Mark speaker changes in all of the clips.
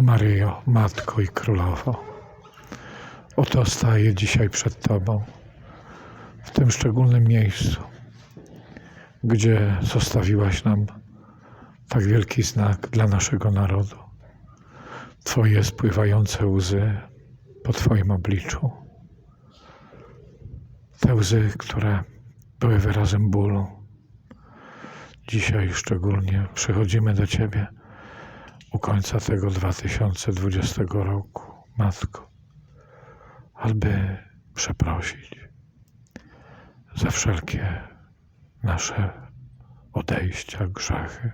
Speaker 1: O Maryjo, Matko i Królowo, oto staję dzisiaj przed Tobą, w tym szczególnym miejscu, gdzie zostawiłaś nam tak wielki znak dla naszego narodu. Twoje spływające łzy po Twoim obliczu. Te łzy, które były wyrazem bólu. Dzisiaj szczególnie przychodzimy do Ciebie u końca tego 2020 roku, Matko, aby przeprosić za wszelkie nasze odejścia, grzechy,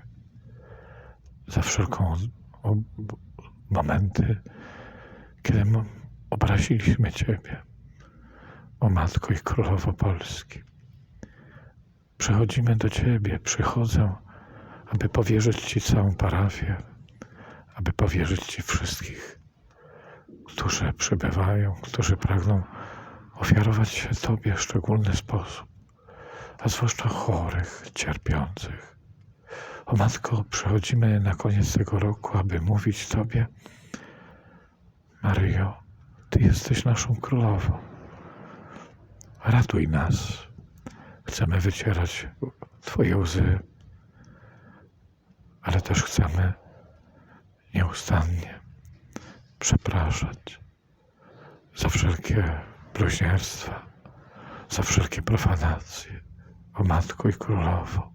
Speaker 1: za wszelką momenty, kiedy obraziliśmy Ciebie, o Matko i Królowo Polski. Przychodzimy do Ciebie, przychodzę, aby powierzyć Ci całą parafię, aby powierzyć Ci wszystkich, którzy przybywają, którzy pragną ofiarować się Tobie w szczególny sposób, a zwłaszcza chorych, cierpiących. O Matko, przychodzimy na koniec tego roku, aby mówić Tobie, Maryjo, Ty jesteś naszą królową. Ratuj nas. Chcemy wycierać Twoje łzy, ale też chcemy nieustannie przepraszać za wszelkie bluźnierstwa, za wszelkie profanacje. O Matko i Królowo,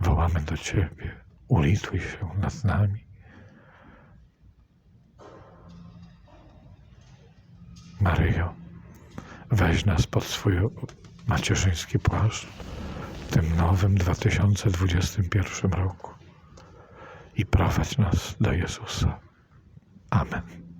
Speaker 1: wołamy do Ciebie, ulituj się nad nami. Maryjo, weź nas pod swój macierzyński płaszcz w tym nowym 2021 roku i prowadź nas do Jezusa. Amen.